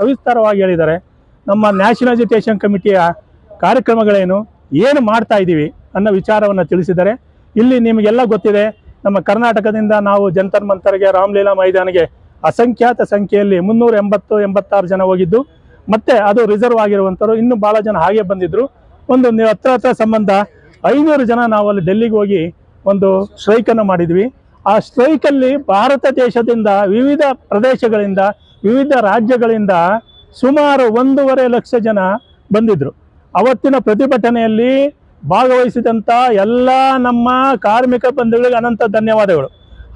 ಸವಿಸ್ತಾರವಾಗಿ ಹೇಳಿದ್ದಾರೆ, ನಮ್ಮ ನ್ಯಾಷನಲ್ ಎಜುಕೇಷನ್ ಕಮಿಟಿಯ ಕಾರ್ಯಕ್ರಮಗಳೇನು, ಏನು ಮಾಡ್ತಾ ಇದ್ದೀವಿ ಅನ್ನೋ ವಿಚಾರವನ್ನು ತಿಳಿಸಿದ್ದಾರೆ. ಇಲ್ಲಿ ನಿಮಗೆಲ್ಲ ಗೊತ್ತಿದೆ, ನಮ್ಮ ಕರ್ನಾಟಕದಿಂದ ನಾವು ಜಂತರ್ ಮಂತರ್ಗೆ ರಾಮಲೀಲಾ ಮೈದಾನಿಗೆ ಅಸಂಖ್ಯಾತ ಸಂಖ್ಯೆಯಲ್ಲಿ ಮುನ್ನೂರ ಎಂಬತ್ತು, ಎಂಬತ್ತಾರು ಜನ ಹೋಗಿದ್ದು, ಮತ್ತೆ ಅದು ರಿಸರ್ವ್ ಆಗಿರುವಂಥವ್ರು ಇನ್ನೂ ಭಾಳ ಜನ ಹಾಗೆ ಬಂದಿದ್ರು. ಒಂದು ನೀವು ಹತ್ರ ಹತ್ರ ಸಂಬಂಧ ಐನೂರು ಜನ ನಾವು ಅಲ್ಲಿ ಡೆಲ್ಲಿಗೆ ಹೋಗಿ ಒಂದು ಸ್ಟ್ರೈಕನ್ನು ಮಾಡಿದ್ವಿ. ಆ ಸ್ಟ್ರೈಕಲ್ಲಿ ಭಾರತ ದೇಶದಿಂದ ವಿವಿಧ ಪ್ರದೇಶಗಳಿಂದ ವಿವಿಧ ರಾಜ್ಯಗಳಿಂದ ಸುಮಾರು ಒಂದೂವರೆ ಲಕ್ಷ ಜನ ಬಂದಿದ್ದರು ಅವತ್ತಿನ ಪ್ರತಿಭಟನೆಯಲ್ಲಿ ಭಾಗವಹಿಸಿದಂಥ ಎಲ್ಲ ನಮ್ಮ ಕಾರ್ಮಿಕ ಬಂಧುಗಳಿಗೆ ಅನಂತ ಧನ್ಯವಾದಗಳು.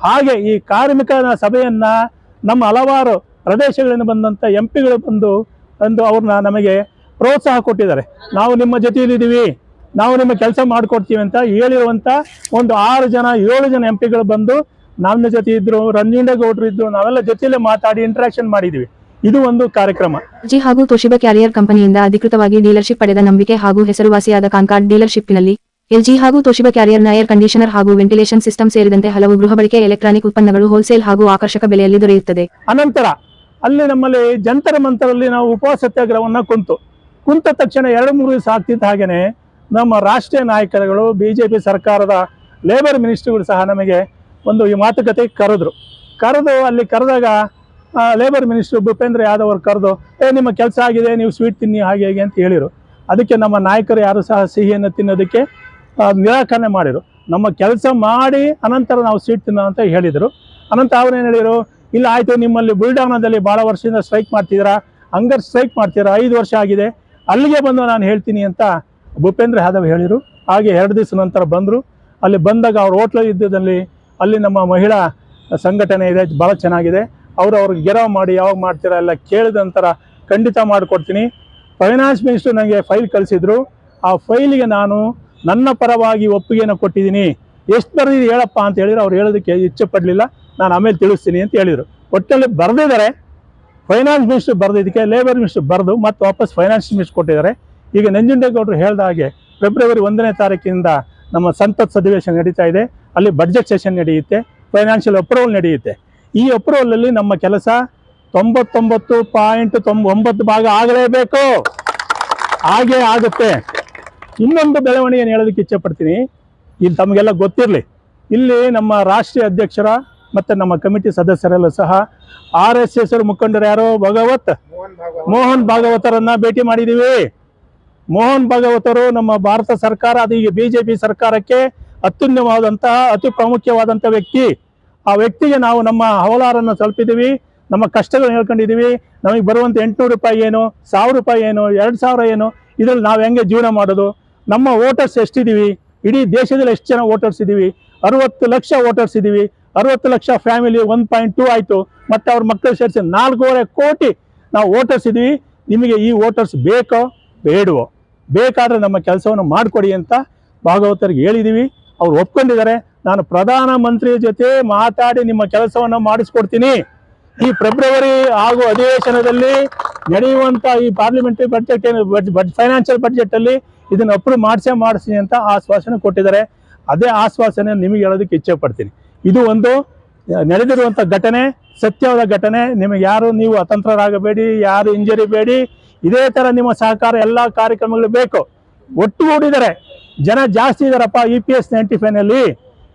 ಹಾಗೆ ಈ ಕಾರ್ಮಿಕ ಸಭೆಯನ್ನು ನಮ್ಮ ಹಲವಾರು ಪ್ರದೇಶಗಳಿಂದ ಬಂದಂಥ ಎಂ ಪಿಗಳು ಬಂದು ಬಂದು ಅವ್ರನ್ನ ನಮಗೆ ಪ್ರೋತ್ಸಾಹ ಕೊಟ್ಟಿದ್ದಾರೆ. ನಾವು ನಿಮ್ಮ ಜೊತೆಯಲ್ಲಿದ್ದೀವಿ ನಾವು ನಿಮ್ಮ ಕೆಲಸ ಮಾಡಿಕೊಡ್ತೀವಿ ಅಂತ ಹೇಳಿರುವಂಥ ಒಂದು ಆರು ಜನ, ಏಳು ಜನ ಎಂ ಪಿಗಳು ಬಂದು ನಮ್ಮ ಜೊತೆ ಇದ್ರು ರಂಜಿಂಡೇಗೌಡರು ಇದ್ರು ನಾವೆಲ್ಲ ಜೊತೆಯಲ್ಲೇ ಮಾತಾಡಿ ಇಂಟ್ರಾಕ್ಷನ್ ಮಾಡಿದ್ವಿ. ಇದು ಒಂದು ಕಾರ್ಯಕ್ರಮ. ಜಿ ಹಾಗೂ ತೋಶಿಬಾ ಕ್ಯಾರಿಯರ್ ಕಂಪನಿಯಿಂದ ಅಧಿಕೃತವಾಗಿ ಡೀಲರ್ಶಿಪ್ ಪಡೆದ ನಂಬಿಕೆ ಹಾಗೂ ಹೆಸರುವಾಸಿಯಾದ ಕಾನ್ಕಾರ್ಡ್ ಡೀಲರ್ಶಿಪ್ನಲ್ಲಿ ಎಲ್ಜಿ ಹಾಗೂ ತೋಶಿಬಾ ಕ್ಯಾರಿಯರ್ನ ಏರ್ ಕಂಡೀಷನರ್ ಹಾಗೂ ವೆಂಟಿಲೇಷನ್ ಸಿಸ್ಟಮ್ ಸೇರಿದಂತೆ ಹಲವು ಗೃಹ ಬಳಕೆ ಎಲೆಕ್ಟ್ರಾನಿಕ್ ಉತ್ಪನ್ನಗಳು ಹೋಲ್ಸೇಲ್ ಹಾಗೂ ಆಕರ್ಷಕ ಬೆಲೆಯಲ್ಲಿ ದೊರೆಯುತ್ತದೆ. ಅನಂತರ ಅಲ್ಲಿ ನಮ್ಮಲ್ಲಿ ಜಂತರ ಮಂತರಲ್ಲಿ ನಾವು ಉಪವಾಸ ಸತ್ಯಾಗ್ರಹವನ್ನ ಕುಂತು. ಕುಂತ ತಕ್ಷಣ ಎರಡು ಮೂರು ದಿವಸ ಆಗ್ತಿದ್ದ ಹಾಗೇನೆ ನಮ್ಮ ರಾಷ್ಟ್ರೀಯ ನಾಯಕರುಗಳು ಬಿಜೆಪಿ ಜೆ ಪಿ ಸರ್ಕಾರದ ಲೇಬರ್ ಮಿನಿಸ್ಟ್ರಿಗಳು ಸಹ ನಮಗೆ ಒಂದು ಈ ಮಾತುಕತೆ ಕರೆದ್ರು. ಕರೆದು ಅಲ್ಲಿ ಕರೆದಾಗ ಲೇಬರ್ ಮಿನಿಸ್ಟರ್ ಭೂಪೇಂದ್ರ ಯಾದವ್ ಅವ್ರು ಕರೆದು, ಏ, ನಿಮ್ಮ ಕೆಲಸ ಆಗಿದೆ, ನೀವು ಸ್ವೀಟ್ ತಿನ್ನಿ, ಹಾಗೆ, ಹೇಗೆ ಅಂತ ಹೇಳಿರು. ಅದಕ್ಕೆ ನಮ್ಮ ನಾಯಕರು ಯಾರು ಸಹ ಸಿಹಿಯನ್ನು ತಿನ್ನೋದಕ್ಕೆ ನಿರಾಕರಣೆ ಮಾಡಿರು. ನಮ್ಮ ಕೆಲಸ ಮಾಡಿ, ಅನಂತರ ನಾವು ಸ್ವೀಟ್ ತಿನ್ನೋ ಅಂತ ಹೇಳಿದರು. ಅನಂತರ ಅವ್ರೇನು ಹೇಳಿದರು ಇಲ್ಲ, ಆಯಿತು, ನಿಮ್ಮಲ್ಲಿ ಬುಲ್ಡಾನದಲ್ಲಿ ಭಾಳ ವರ್ಷದಿಂದ ಸ್ಟ್ರೈಕ್ ಮಾಡ್ತಿದ್ದೀರಾ ಹಂಗಾರೆ ಸ್ಟ್ರೈಕ್ ಮಾಡ್ತೀರಾ ಐದು ವರ್ಷ ಆಗಿದೆ, ಅಲ್ಲಿಗೆ ಬಂದು ನಾನು ಹೇಳ್ತೀನಿ ಅಂತ ಭೂಪೇಂದ್ರ ಯಾದವ್ ಹೇಳಿದರು ಹಾಗೆ ಎರಡು ದಿವಸ ನಂತರ ಬಂದರು. ಅಲ್ಲಿ ಬಂದಾಗ ಅವ್ರ ಹೋಟ್ಲಲ್ಲಿ ಇದ್ದದಲ್ಲಿ ಅಲ್ಲಿ ನಮ್ಮ ಮಹಿಳಾ ಸಂಘಟನೆ ಇದೆ ಭಾಳ ಚೆನ್ನಾಗಿದೆ. ಅವರು ಅವ್ರಿಗೆ ಗೆರವ್ ಮಾಡಿ ಯಾವಾಗ ಮಾಡ್ತೀರಾ ಎಲ್ಲ ಕೇಳಿದ ನಂತರ ಖಂಡಿತ ಮಾಡಿಕೊಡ್ತೀನಿ. ಫೈನಾನ್ಸ್ ಮಿನಿಸ್ಟರ್ ನನಗೆ ಫೈಲ್ ಕಳಿಸಿದ್ರು. ಆ ಫೈಲಿಗೆ ನಾನು ನನ್ನ ಪರವಾಗಿ ಒಪ್ಪಿಗೆಯನ್ನು ಕೊಟ್ಟಿದ್ದೀನಿ. ಎಷ್ಟು ಬರೆದಿದೆ ಹೇಳಪ್ಪ ಅಂತ ಹೇಳಿದ್ರು. ಅವ್ರು ಹೇಳೋದಕ್ಕೆ ಇಚ್ಛೆ ಪಡಲಿಲ್ಲ. ನಾನು ಆಮೇಲೆ ತಿಳಿಸ್ತೀನಿ ಅಂತ ಹೇಳಿದರು. ಒಟ್ಟಲ್ಲಿ ಬರೆದಿದ್ದಾರೆ. ಫೈನಾನ್ಸ್ ಮಿನಿಸ್ಟರ್ ಬರೆದಿದ್ದಕ್ಕೆ ಲೇಬರ್ ಮಿನಿಸ್ಟರ್ ಬರೆದು ಮತ್ತು ವಾಪಸ್ ಫೈನಾನ್ಸ್ ಮಿನಿಸ್ಟರ್ ಕೊಟ್ಟಿದ್ದಾರೆ. ಈಗ ನಂಜುಂಡೇಗೌಡರು ಹೇಳಿದ ಹಾಗೆ ಫೆಬ್ರವರಿ ಒಂದನೇ ತಾರೀಕಿನಿಂದ ನಮ್ಮ ಸಂಸತ್ ಸದಿವೇಶ ನಡೀತಾ ಇದೆ. ಅಲ್ಲಿ ಬಡ್ಜೆಟ್ ಸೆಷನ್ ನಡೆಯುತ್ತೆ. ಫೈನಾನ್ಷಿಯಲ್ ಅಪ್ರೂವಲ್ ನಡೆಯುತ್ತೆ. ಈ ಅಪ್ರೂವಲಲ್ಲಿ ನಮ್ಮ ಕೆಲಸ ತೊಂಬತ್ತೊಂಬತ್ತು ಪಾಯಿಂಟ್ ತೊಂಬ ಒಂಬತ್ತು ಭಾಗ ಆಗಲೇಬೇಕು. ಹಾಗೆ ಆಗುತ್ತೆ. ಇನ್ನೊಂದು ಬೆಳವಣಿಗೆ ಹೇಳೋದಕ್ಕೆ ಇಚ್ಛೆ ಪಡ್ತೀನಿ ಇಲ್ಲಿ ತಮಗೆಲ್ಲ ಗೊತ್ತಿರಲಿ. ಇಲ್ಲಿ ನಮ್ಮ ರಾಷ್ಟ್ರೀಯ ಅಧ್ಯಕ್ಷರ ಮತ್ತು ನಮ್ಮ ಕಮಿಟಿ ಸದಸ್ಯರೆಲ್ಲ ಸಹ ಆರ್ ಎಸ್ ಎಸ್ ಮುಖಂಡರು ಯಾರೋ ಭಗವತ್ ಮೋಹನ್ ಭಾಗವತರನ್ನ ಭೇಟಿ ಮಾಡಿದ್ದೀವಿ ಮೋಹನ್ ಭಾಗವತರು ನಮ್ಮ ಭಾರತ ಸರ್ಕಾರ, ಅದು ಈಗ ಬಿಜೆಪಿ ಸರ್ಕಾರಕ್ಕೆ ಅತ್ಯುನ್ನವಾದಂತಹ ಅತಿ ಪ್ರಾಮುಖ್ಯವಾದಂಥ ವ್ಯಕ್ತಿ. ಆ ವ್ಯಕ್ತಿಗೆ ನಾವು ನಮ್ಮ ಹವಲಾರನ್ನು ತಲುಪಿದ್ದೀವಿ, ನಮ್ಮ ಕಷ್ಟಗಳನ್ನ ಹೇಳ್ಕೊಂಡಿದ್ದೀವಿ. ನಮಗೆ ಬರುವಂಥ ಎಂಟುನೂರು ರೂಪಾಯಿ ಏನು, ಸಾವಿರ ರೂಪಾಯಿ ಏನು, ಎರಡು ಸಾವಿರ ಏನು, ಇದರಲ್ಲಿ ನಾವು ಹೆಂಗೆ ಜೀವನ ಮಾಡೋದು? ನಮ್ಮ ವೋಟರ್ಸ್ ಎಷ್ಟಿದ್ದೀವಿ? ಇಡೀ ದೇಶದಲ್ಲಿ ಎಷ್ಟು ಜನ ವೋಟರ್ಸ್ ಇದ್ದೀವಿ? ಅರವತ್ತು ಲಕ್ಷ ವೋಟರ್ಸ್ ಇದ್ದೀವಿ. ಅರವತ್ತು lakh family one point two ಆಯಿತು. ಮತ್ತು ಅವ್ರ ಮಕ್ಕಳು ಸೇರಿಸಿ ನಾಲ್ಕೂವರೆ ಕೋಟಿ ನಾವು ವೋಟರ್ಸ್ ಇದ್ದೀವಿ. ನಿಮಗೆ ಈ ವೋಟರ್ಸ್ ಬೇಕೋ ಬೇಡವೋ? ಬೇಕಾದರೆ ನಮ್ಮ ಕೆಲಸವನ್ನು ಮಾಡಿಕೊಡಿ ಅಂತ ಭಾಗವತರಿಗೆ ಹೇಳಿದ್ದೀವಿ ಅವ್ರು ಒಪ್ಕೊಂಡಿದ್ದಾರೆ. ನಾನು ಪ್ರಧಾನ ಮಂತ್ರಿ ಜೊತೆ ಮಾತಾಡಿ ನಿಮ್ಮ ಕೆಲಸವನ್ನು ಮಾಡಿಸ್ಕೊಡ್ತೀನಿ. ಈ ಫೆಬ್ರವರಿ ಹಾಗೂ ಅಧಿವೇಶನದಲ್ಲಿ ನಡೆಯುವಂಥ ಈ ಪಾರ್ಲಿಮೆಂಟರಿ ಬಜೆಟ್ ಏನು ಫೈನಾನ್ಷಿಯಲ್ ಬಜೆಟಲ್ಲಿ ಇದನ್ನು ಅಪ್ರೂವ್ ಮಾಡಿಸೇ ಮಾಡಿಸಿ ಅಂತ ಆಶ್ವಾಸನೆ ಕೊಟ್ಟಿದ್ದಾರೆ. ಅದೇ ಆಶ್ವಾಸನೆ ನಿಮಗೆ ಹೇಳೋದಕ್ಕೆ ಇಚ್ಛೆ ಪಡ್ತೀನಿ. ಇದು ಒಂದು ನಡೆದಿರುವಂಥ ಘಟನೆ, ಸತ್ಯವಾದ ಘಟನೆ. ನಿಮಗೆ ಯಾರು, ನೀವು ಅತಂತ್ರರಾಗಬೇಡಿ, ಯಾರು ಇಂಜರಿ ಬೇಡಿ ಇದೇ ತರ ನಿಮ್ಮ ಸಹಕಾರ ಎಲ್ಲ ಕಾರ್ಯಕ್ರಮಗಳು ಬೇಕು. ಒಟ್ಟುಗೂಡಿದ್ದಾರೆ ಜನ ಜಾಸ್ತಿ ಇದಾರಪ್ಪ E P S ninety finally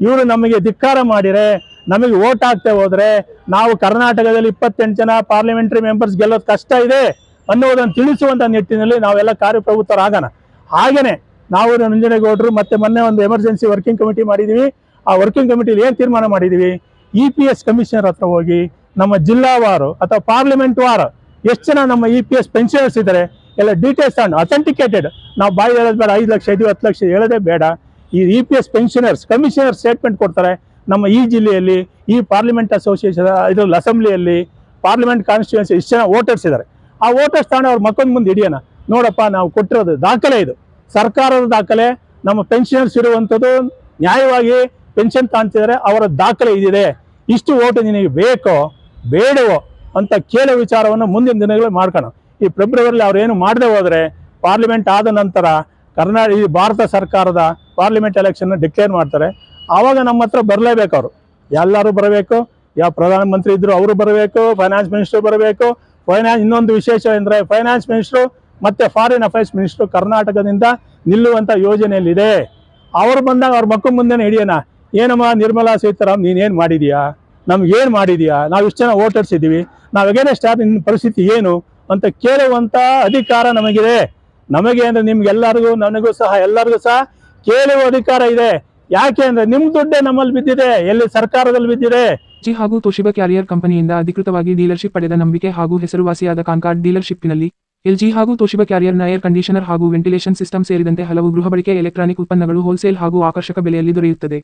ಇವರು ನಮಗೆ ಧಿಕ್ಕಾರ ಮಾಡಿದರೆ, ನಮಗೆ ಓಟ್ ಹಾಕ್ತೆ ಹೋದ್ರೆ, ನಾವು ಕರ್ನಾಟಕದಲ್ಲಿ ಇಪ್ಪತ್ತೆಂಟು ಜನ ಪಾರ್ಲಿಮೆಂಟರಿ ಮೆಂಬರ್ಸ್ ಗೆಲ್ಲೋದು ಕಷ್ಟ ಇದೆ ಅನ್ನೋದನ್ನು ತಿಳಿಸುವಂತ ನಿಟ್ಟಿನಲ್ಲಿ ನಾವೆಲ್ಲ ಕಾರ್ಯಪ್ರವೃತ್ತರಾಗೋಣ. ಹಾಗೇನೆ ನಾವು ನಂಜನಗೌಡರು ಮತ್ತೆ ಮೊನ್ನೆ ಒಂದು ಎಮರ್ಜೆನ್ಸಿ ವರ್ಕಿಂಗ್ ಕಮಿಟಿ ಮಾಡಿದೀವಿ. ಆ ವರ್ಕಿಂಗ್ ಕಮಿಟಿಲಿ ಏನು ತೀರ್ಮಾನ ಮಾಡಿದೀವಿ? ಇ ಪಿ ಎಸ್ ಕಮಿಷನರ್ ಹತ್ರ ಹೋಗಿ ನಮ್ಮ ಜಿಲ್ಲಾವಾರು ಅಥವಾ ಪಾರ್ಲಿಮೆಂಟ್ ವಾರು ಎಷ್ಟು ಜನ ನಮ್ಮ ಇ ಪಿ ಎಸ್ ಪೆನ್ಷನರ್ಸ್ ಇದ್ದಾರೆ, ಎಲ್ಲ ಡೀಟೇಲ್ಸ್ ಅಂಡ್ ಅಥೆಂಟಿಕೇಟೆಡ್ ನಾವು ಬಾಯಿ ಹೇಳೋದು ಬೇಡ, ಐದು ಲಕ್ಷ ಐದು ಹತ್ತು ಲಕ್ಷ ಹೇಳೋದೇ ಬೇಡ. ಈ E P S pensioners commissioner statement ಕೊಡ್ತಾರೆ. ನಮ್ಮ ಈ ಜಿಲ್ಲೆಯಲ್ಲಿ, ಈ ಪಾರ್ಲಿಮೆಂಟ್ ಅಸೋಸಿಯೇಷನ್ ಇದರಲ್ಲಿ ಅಸೆಂಬ್ಲಿಯಲ್ಲಿ ಪಾರ್ಲಿಮೆಂಟ್ ಕಾನ್ಸ್ಟಿಟ್ಯೂನ್ಸಿ ಇಷ್ಟು ಜನ ವೋಟರ್ಸ್ ಇದ್ದಾರೆ. ಆ ವೋಟರ್ಸ್ ತಾಣೆ ಅವ್ರು ಮಕ್ಕಳ ಮುಂದೆ ಹಿಡಿಯೋಣ. ನೋಡಪ್ಪ, ನಾವು ಕೊಟ್ಟಿರೋದು ದಾಖಲೆ ಇದು. ಸರ್ಕಾರದ ದಾಖಲೆ, ನಮ್ಮ ಪೆನ್ಷನರ್ಸ್ ಇರುವಂಥದ್ದು ನ್ಯಾಯವಾಗಿ ಪೆನ್ಷನ್ ತಾಂತಿದ್ದಾರೆ, ಅವರ ದಾಖಲೆ ಇದಿದೆ. ಇಷ್ಟು ಓಟು ನಿನಗೆ ಬೇಕೋ, ಬೇಡವೋ ಅಂತ ಕೇಳೋ ವಿಚಾರವನ್ನು ಮುಂದಿನ ದಿನಗಳಲ್ಲಿ ಮಾಡ್ಕೋಣ. ಈ ಫೆಬ್ರವರಿಲಿ ಅವ್ರು ಏನು ಮಾಡದೆ ಹೋದ್ರೆ ಪಾರ್ಲಿಮೆಂಟ್ ಆದ ನಂತರ ಕರ್ನಾಟಕ ಈ ಭಾರತ ಸರ್ಕಾರದ ಪಾರ್ಲಿಮೆಂಟ್ ಎಲೆಕ್ಷನ್ ಡಿಕ್ಲೇರ್ ಮಾಡ್ತಾರೆ. ಆವಾಗ ನಮ್ಮ ಹತ್ರ ಬರಲೇಬೇಕು ಅವರು. ಎಲ್ಲರೂ ಬರಬೇಕು? ಯಾವ ಪ್ರಧಾನಮಂತ್ರಿ ಇದ್ರು ಅವರು ಬರಬೇಕು ಫೈನಾನ್ಸ್ ಮಿನಿಸ್ಟರ್ ಬರಬೇಕು ಫೈನಾನ್ಸ್ ಇನ್ನೊಂದು ವಿಶೇಷ ಅಂದರೆ ಫೈನಾನ್ಸ್ ಮಿನಿಸ್ಟ್ರು ಮತ್ತೆ ಫಾರಿನ್ ಅಫೇರ್ಸ್ ಮಿನಿಸ್ಟ್ರು ಕರ್ನಾಟಕದಿಂದ ನಿಲ್ಲುವಂಥ ಯೋಜನೆಯಲ್ಲಿದೆ. ಅವ್ರು ಬಂದಾಗ ಅವ್ರ ಮುಂದೆ ಮುಂದೆನೇ ಹಿಡಿಯೋಣ. ಏನಮ್ಮ ನಿರ್ಮಲಾ ಸೀತಾರಾಮ್ ನೀನೇನು ಮಾಡಿದೀಯಾ? ನಮ್ಗೆ ಏನು ಮಾಡಿದೀಯಾ? ನಾವು ಇಷ್ಟು ಜನ ಓಟರ್ಸಿದ್ದೀವಿ ನಾವು ಆದ ನಿನ್ನ ಪರಿಸ್ಥಿತಿ ಏನು ಅಂತ ಕೇಳುವಂಥ ಅಧಿಕಾರ ನಮಗಿದೆ. ನಮಗೆ ಅಂದರೆ ನಿಮ್ಗೆಲ್ಲರಿಗೂ, ನನಗೂ ಸಹ ಎಲ್ಲರಿಗೂ ಸಹ ಕೇಳುವ ಅಧಿಕಾರ ಇದೆ. ಯಾಕೆ ಅಂದ್ರೆ ನಿಮ್ಮ ದುಡ್ಡೇ ನಮ್ಮಲ್ಲಿ ಬಿದ್ದಿದೆ. ಎಲ್ಲಿ ಸರ್ಕಾರದಲ್ಲಿ ಬಿದ್ದಿದೆ. ಜಿ ಹಾಗೂ ತೋಶಿಬಾ ಕ್ಯಾರಿಯರ್ ಕಂಪನಿಯಿಂದ ಅಧಿಕೃತವಾಗಿ ಡೀಲರ್ಶಿಪ್ ಪಡೆದ ನಂಬಿಕೆ ಹಾಗೂ ಹೆಸರುವಾಸಿಯಾದ ಕಾನ್ಕಾರ್ಡ್ ಡೀಲರ್ಶಿಪ್ನಲ್ಲಿ ಎಲ್ಜಿ ಹಾಗೂ ತೋಶಿಬಾ ಕ್ಯಾರಿಯರ್ನ ಏರ್ ಕಂಡೀಷನರ್ ಹಾಗೂ ವೆಂಟಿಲೇಷನ್ ಸಿಸ್ಟಮ್ ಸೇರಿದಂತೆ ಹಲವು ಗೃಹ ಬಳಕೆ ಎಲೆಕ್ಟ್ರಾನಿಕ್ ಉತ್ಪನ್ನಗಳು ಹೋಲ್ಸೇಲ್ ಹಾಗೂ ಆಕರ್ಷಕ ಬೆಲೆಯಲ್ಲಿ ದೊರೆಯುತ್ತದೆ.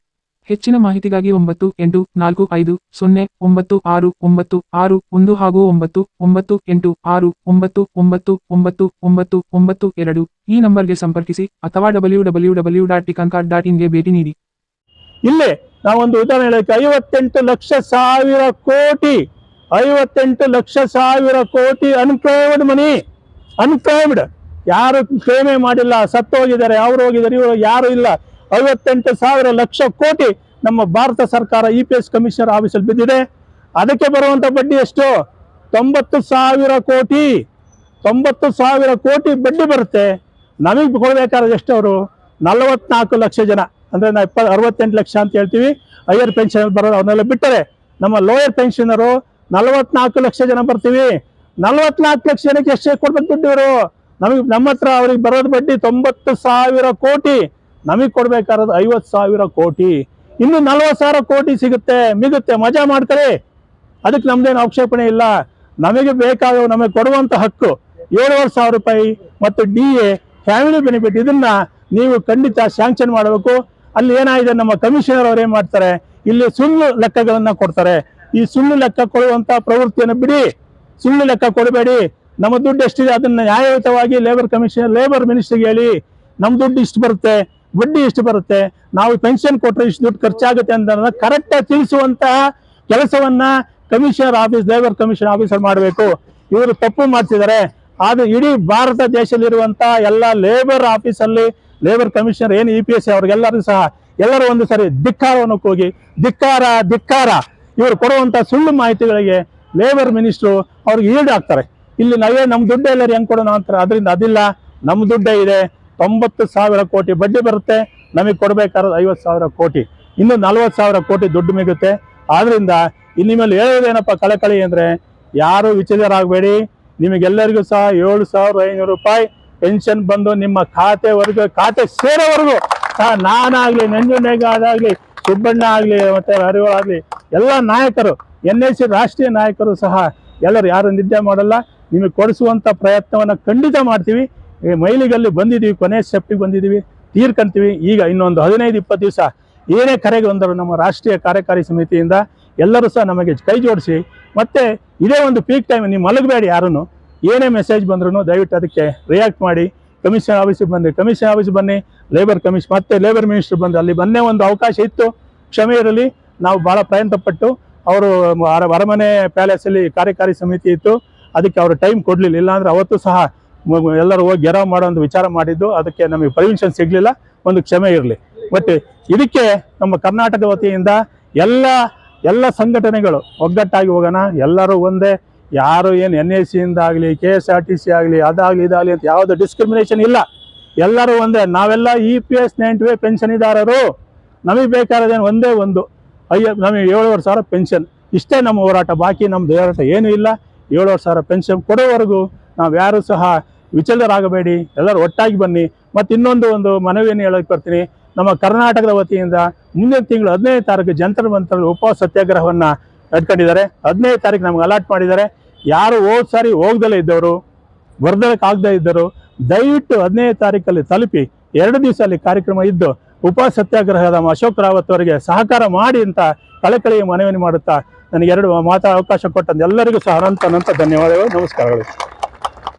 ಹೆಚ್ಚಿನ ಮಾಹಿತಿಗಾಗಿ ಒಂಬತ್ತು ಎಂಟು ನಾಲ್ಕು ಐದು ಸೊನ್ನೆ ಒಂಬತ್ತು ಆರು ಒಂಬತ್ತು ಆರು ಒಂದು ಹಾಗೂ ಒಂಬತ್ತು ಒಂಬತ್ತು ಎಂಟು ಆರು ಒಂಬತ್ತು ಒಂಬತ್ತು ಒಂಬತ್ತು ಒಂಬತ್ತು ಒಂಬತ್ತು ಎರಡು ಈ ನಂಬರ್ಗೆ ಸಂಪರ್ಕಿಸಿ ಅಥವಾ ಡಬ್ಲ್ಯೂ ಡಬ್ಲ್ಯೂ ಡಬ್ಲ್ಯೂ ಡಾಟ್ ಟಿಕಾನ್ಕಾರ್ಡ್ ಡಾಟ್ ಇನ್ಗೆ ಭೇಟಿ ನೀಡಿ. ಇಲ್ಲಿ ನಾವೊಂದು ಉದಾಹರಣೆ ಹೇಳಕ್ಕೆ ಐವತ್ತೆಂಟು ಲಕ್ಷ ಸಾವಿರ ಕೋಟಿ, ಐವತ್ತೆಂಟು ಲಕ್ಷ ಸಾವಿರ ಕೋಟಿ ಅನ್ಕ್ಲೈಮ್ಡ್ ಮನಿ ಅನ್ಕ್ಲೈಮ್ಡ್ ಯಾರು ಕ್ಲೇಮೇ ಮಾಡಿಲ್ಲ ಸತ್ತು ಹೋಗಿದ್ದಾರೆ ಅವ್ರು ಹೋಗಿದ್ದಾರೆ, ಇವರು ಯಾರು ಇಲ್ಲ. ಐವತ್ತೆಂಟು ಸಾವಿರ ಲಕ್ಷ ಕೋಟಿ ನಮ್ಮ ಭಾರತ ಸರ್ಕಾರ ಇ ಪಿ ಎಸ್ ಕಮಿಷನರ್ ಆಫೀಸಲ್ಲಿ ಬಿದ್ದಿದೆ. ಅದಕ್ಕೆ ಬರುವಂಥ ಬಡ್ಡಿ ಎಷ್ಟು? ತೊಂಬತ್ತು ಸಾವಿರ ಕೋಟಿ. ತೊಂಬತ್ತು ಸಾವಿರ ಕೋಟಿ ಬಡ್ಡಿ ಬರುತ್ತೆ. ನಮಗೆ ಕೊಡಬೇಕಾದ್ರೆ ಎಷ್ಟು ಅವರು? ನಲವತ್ನಾಲ್ಕು ಲಕ್ಷ ಜನ. ಅಂದ್ರೆ ನಾವು ಇಪ್ಪ ಅರವತ್ತೆಂಟು ಲಕ್ಷ ಅಂತ ಹೇಳ್ತೀವಿ. ಹೈಯರ್ ಪೆನ್ಷನ್ ಬರೋದು ಅವನ್ನೆಲ್ಲ ಬಿಟ್ಟರೆ ನಮ್ಮ ಲೋಯರ್ ಪೆನ್ಷನರು ನಲವತ್ನಾಲ್ಕು ಲಕ್ಷ ಜನ ಬರ್ತೀವಿ. ನಲವತ್ನಾಲ್ಕು ಲಕ್ಷ ಜನಕ್ಕೆ ಎಷ್ಟು ಕೊಡ್ಬೇಕು ದುಡ್ಡು ಇವರು. ನಮಗೆ ನಮ್ಮ ಹತ್ರ ಅವ್ರಿಗೆ ಬರೋದು ಬಡ್ಡಿ ತೊಂಬತ್ತು ಸಾವಿರ ಕೋಟಿ. ನಮಗೆ ಕೊಡ್ಬೇಕಾರೋದು ಐವತ್ತು ಸಾವಿರ ಕೋಟಿ. ಇನ್ನು ನಲ್ವತ್ತು ಸಾವಿರ ಕೋಟಿ ಸಿಗುತ್ತೆ, ಮಿಗುತ್ತೆ, ಮಜಾ ಮಾಡ್ತಾರೆ. ಅದಕ್ಕೆ ನಮ್ದೇನು ಆಕ್ಷೇಪಣೆ ಇಲ್ಲ. ನಮಗೆ ಬೇಕಾದ ನಮಗೆ ಕೊಡುವಂತ ಹಕ್ಕು. ಏಳುವರೆ ಸಾವಿರ ರೂಪಾಯಿ ಮತ್ತು ಡಿ ಎ ಫ್ಯಾಮಿಲಿ ಬೆನಿಫಿಟ್ ಇದನ್ನ ನೀವು ಖಂಡಿತ ಸ್ಯಾಂಕ್ಷನ್ ಮಾಡಬೇಕು. ಅಲ್ಲಿ ಏನಾಗಿದೆ, ನಮ್ಮ ಕಮಿಷನರ್ ಅವ್ರು ಏನ್ ಮಾಡ್ತಾರೆ, ಇಲ್ಲಿ ಸುಳ್ಳು ಲೆಕ್ಕಗಳನ್ನ ಕೊಡ್ತಾರೆ. ಈ ಸುಳ್ಳು ಲೆಕ್ಕ ಕೊಡುವಂತ ಪ್ರವೃತ್ತಿಯನ್ನು ಬಿಡಿ. ಸುಳ್ಳು ಲೆಕ್ಕ ಕೊಡಬೇಡಿ. ನಮ್ಮ ದುಡ್ಡು ಎಷ್ಟಿದೆ, ಅದನ್ನ ನ್ಯಾಯಯುತವಾಗಿ ಲೇಬರ್ ಕಮಿಷನ್ ಲೇಬರ್ ಮಿನಿಸ್ಟರ್ಗೆ ಹೇಳಿ. ನಮ್ಮ ದುಡ್ಡು ಇಷ್ಟು ಬರುತ್ತೆ. ಬಡ್ಡಿ ಎಷ್ಟು ಬರುತ್ತೆ? ನಾವು ಪೆನ್ಷನ್ ಕೊಟ್ಟರೆ ಇಷ್ಟು ದುಡ್ಡು ಖರ್ಚಾಗುತ್ತೆ ಅಂತ ಕರೆಕ್ಟಾಗಿ ತಿಳಿಸುವಂತಹ ಕೆಲಸವನ್ನ commissioner office labour commission officer ಮಾಡಬೇಕು. ಇವರು ತಪ್ಪು ಮಾಡ್ತಿದ್ದಾರೆ. ಆದ್ರೆ ಇಡೀ ಭಾರತ ದೇಶದಲ್ಲಿರುವಂತ ಎಲ್ಲ ಲೇಬರ್ ಆಫೀಸಲ್ಲಿ ಲೇಬರ್ ಕಮಿಷನರ್ ಏನು ಇ ಪಿ ಎಸ್ ಅವ್ರಿಗೆಲ್ಲರೂ ಸಹ ಎಲ್ಲರೂ ಒಂದು ಸರಿ ಧಿಕ್ಕಾರವನ್ನು ಹೋಗಿ ಧಿಕ್ಕಾರ ಧಿಕ್ಕಾರ. ಇವರು ಕೊಡುವಂತ ಸುಳ್ಳು ಮಾಹಿತಿಗಳಿಗೆ ಲೇಬರ್ ಮಿನಿಸ್ಟ್ರು ಅವ್ರಿಗೆ ಈಲ್ಡ್ ಆಗ್ತಾರೆ ಇಲ್ಲಿ ನಾವೇ ನಮ್ಮ ದುಡ್ಡು ಎಲ್ಲರೂ ಹೆಂಗೆ ಕೊಡೋಣ ಅಂತಾರೆ. ಅದರಿಂದ ಅದಿಲ್ಲ. ನಮ್ಮ ದುಡ್ಡೇ ಇದೆ. ತೊಂಬತ್ತು ಸಾವಿರ ಕೋಟಿ ಬಡ್ಡಿ ಬರುತ್ತೆ, ನಮಗೆ ಕೊಡಬೇಕಾದ್ರೆ ಐವತ್ತು ಸಾವಿರ ಕೋಟಿ. ಇನ್ನು ನಲ್ವತ್ತು ಸಾವಿರ ಕೋಟಿ ದುಡ್ಡು ಮಿಗುತ್ತೆ. ಆದ್ರಿಂದ ಇಲ್ಲಿ ಮೇಲೆ ಹೇಳೋದೇನಪ್ಪ ಕಳಕಳಿ ಅಂದ್ರೆ, ಯಾರು ವಿಚಲಿತರಾಗಬೇಡಿ ನಿಮಗೆಲ್ಲರಿಗೂ ಸಹ ಏಳು ಸಾವಿರದ ಐನೂರು ರೂಪಾಯಿ ಪೆನ್ಷನ್ ಬಂದು ನಿಮ್ಮ ಖಾತೆವರೆಗೂ ಖಾತೆ ಸೇರೋವರೆಗೂ ಸಹ ನಾನಾಗಲಿ ನಂಜುನೇಗಾದಾಗಲಿ ಸುಬ್ಬಣ್ಣ ಆಗಲಿ, ಮತ್ತೆ ಆಗಲಿ, ಎಲ್ಲ ನಾಯಕರು, ಎನ್ ಎಸ್ ಸಿ ರಾಷ್ಟ್ರೀಯ ನಾಯಕರು ಸಹ ಎಲ್ಲರೂ ಯಾರು ನಿದ್ದೆ ಮಾಡಲ್ಲ, ನಿಮಗೆ ಕೊಡಿಸುವಂಥ ಪ್ರಯತ್ನವನ್ನು ಖಂಡಿತ ಮಾಡ್ತೀವಿ. ಈ ಮೈಲಿಗಲ್ಲಿ ಬಂದಿದ್ದೀವಿ ಕೊನೆ ಸ್ಟೆಪ್ಗೆ ಬಂದಿದ್ದೀವಿ ತೀರ್ಕಂತೀವಿ. ಈಗ ಇನ್ನೊಂದು ಹದಿನೈದು, ಇಪ್ಪತ್ತು ದಿವಸ ಏನೇ ಕರೆಗೆ ಬಂದರೂ ನಮ್ಮ ರಾಷ್ಟ್ರೀಯ ಕಾರ್ಯಕಾರಿ ಸಮಿತಿಯಿಂದ ಎಲ್ಲರೂ ಸಹ ನಮಗೆ ಕೈ ಜೋಡಿಸಿ, ಮತ್ತೆ ಇದೇ ಒಂದು ಪೀಕ್ ಟೈಮ್ ನೀವು ಮಲಗಬೇಡಿ ಯಾರೂ ಏನೇ ಮೆಸೇಜ್ ಬಂದ್ರು ದಯವಿಟ್ಟು ಅದಕ್ಕೆ ರಿಯಾಕ್ಟ್ ಮಾಡಿ. ಕಮಿಷನ್ ಆಫೀಸಿಗೆ ಬಂದು ಕಮಿಷನ್ ಆಫೀಸಿಗೆ ಬನ್ನಿ. ಲೇಬರ್ ಕಮಿಷನ್ ಮತ್ತೆ ಲೇಬರ್ ಮಿನಿಸ್ಟರ್ ಬಂದು, ಅಲ್ಲಿ ಬಂದೇ ಒಂದು ಅವಕಾಶ ಇತ್ತು. ಕ್ಷಮೆ ಇರಲಿ, ನಾವು ಭಾಳ ಪ್ರಯತ್ನ ಪಟ್ಟು ಅವರು ಅರ- ಅರಮನೆ ಪ್ಯಾಲೇಸಲ್ಲಿ ಕಾರ್ಯಕಾರಿ ಸಮಿತಿ ಇತ್ತು. ಅದಕ್ಕೆ ಅವರು ಟೈಮ್ ಕೊಡಲಿಲ್ಲ, ಇಲ್ಲಾಂದರೆ ಅವತ್ತು ಸಹ ಎಲ್ಲರೂ ಹೋಗಿ ಗೆರಾವ್ ಮಾಡೋ ಒಂದು ವಿಚಾರ ಮಾಡಿದ್ದು, ಅದಕ್ಕೆ ನಮಗೆ ಪರ್ಮಿಷನ್ ಸಿಗಲಿಲ್ಲ, ಒಂದು ಕ್ಷಮೆ ಇರಲಿ. ಬಟ್ ಇದಕ್ಕೆ ನಮ್ಮ ಕರ್ನಾಟಕ ವತಿಯಿಂದ ಎಲ್ಲ ಎಲ್ಲ ಸಂಘಟನೆಗಳು ಒಗ್ಗಟ್ಟಾಗಿ ಹೋಗೋಣ. ಎಲ್ಲರೂ ಒಂದೇ, ಯಾರು ಏನು ಎನ್ ಎಸ್ ಸಿಯಿಂದ ಆಗಲಿ K S R T C ಆಗಲಿ, ಅದಾಗಲಿ, ಇದಾಗಲಿ ಅಂತ ಯಾವುದೇ ಡಿಸ್ಕ್ರಿಮಿನೇಷನ್ ಇಲ್ಲ. ಎಲ್ಲರೂ ಒಂದೇ, ನಾವೆಲ್ಲ ಇ ಪಿ ಎಸ್ ನೈಂಟಿ ವೇ ಪೆನ್ಷನ್ದಾರರು. ನಮಗೆ ಬೇಕಾದೇನು ಒಂದೇ ಒಂದು. ಅಯ್ಯ ನಮಗೆ ಏಳುವರೆ ಸಾವಿರ ಪೆನ್ಷನ್. ಇಷ್ಟೇ ನಮ್ಮ ಹೋರಾಟ. ಬಾಕಿ ನಮ್ಮ ಹೋರಾಟ ಏನೂ ಇಲ್ಲ. ಏಳುವರೆ ಸಾವಿರ ಪೆನ್ಷನ್ ಕೊಡೋವರೆಗೂ ನಾವು ಯಾರು ಸಹ ವಿಚಲಿತರಾಗಬೇಡಿ ಎಲ್ಲರೂ ಒಟ್ಟಾಗಿ ಬನ್ನಿ. ಮತ್ತು ಇನ್ನೊಂದು ಒಂದು ಮನವಿಯನ್ನು ಹೇಳಕ್ಕೆ ಬರ್ತೀನಿ. ನಮ್ಮ ಕರ್ನಾಟಕದ ವತಿಯಿಂದ ಮುಂದಿನ ತಿಂಗಳು ಹದಿನೈದು ತಾರೀಕು ಜಂತರ್ ಮಂತ್ರ ಉಪವಾಸ ಸತ್ಯಾಗ್ರಹವನ್ನು ನಡ್ಕೊಂಡಿದ್ದಾರೆ. ಹದಿನೈದು ತಾರೀಕು ನಮ್ಗೆ ಅಲಾಟ್ ಮಾಡಿದ್ದಾರೆ. ಯಾರು ಹೋದ ಸಾರಿ ಹೋಗ್ದಲೇ ಇದ್ದವರು ಬರ್ದಕ್ಕೆ ಆಗದೇ ಇದ್ದರು, ದಯವಿಟ್ಟು ಹದಿನೈದು ತಾರೀಕಲ್ಲಿ ತಲುಪಿ, ಎರಡು ದಿವಸ ಅಲ್ಲಿ ಕಾರ್ಯಕ್ರಮ ಇದ್ದು, ಉಪವಾಸ ಸತ್ಯಾಗ್ರಹದ ಅಶೋಕ್ ರಾವತ್ ಅವರಿಗೆ ಸಹಕಾರ ಮಾಡಿ ಅಂತ ಕಳಕಳಿಯ ಮನವಿಯನ್ನು ಮಾಡುತ್ತಾ ನನಗೆ ಎರಡು ಮಾತಾ ಅವಕಾಶ ಕೊಟ್ಟಂತ ಎಲ್ಲರಿಗೂ ಸಹ ಅನಂತ ಅನಂತ ಧನ್ಯವಾದಗಳು, ನಮಸ್ಕಾರಗಳು.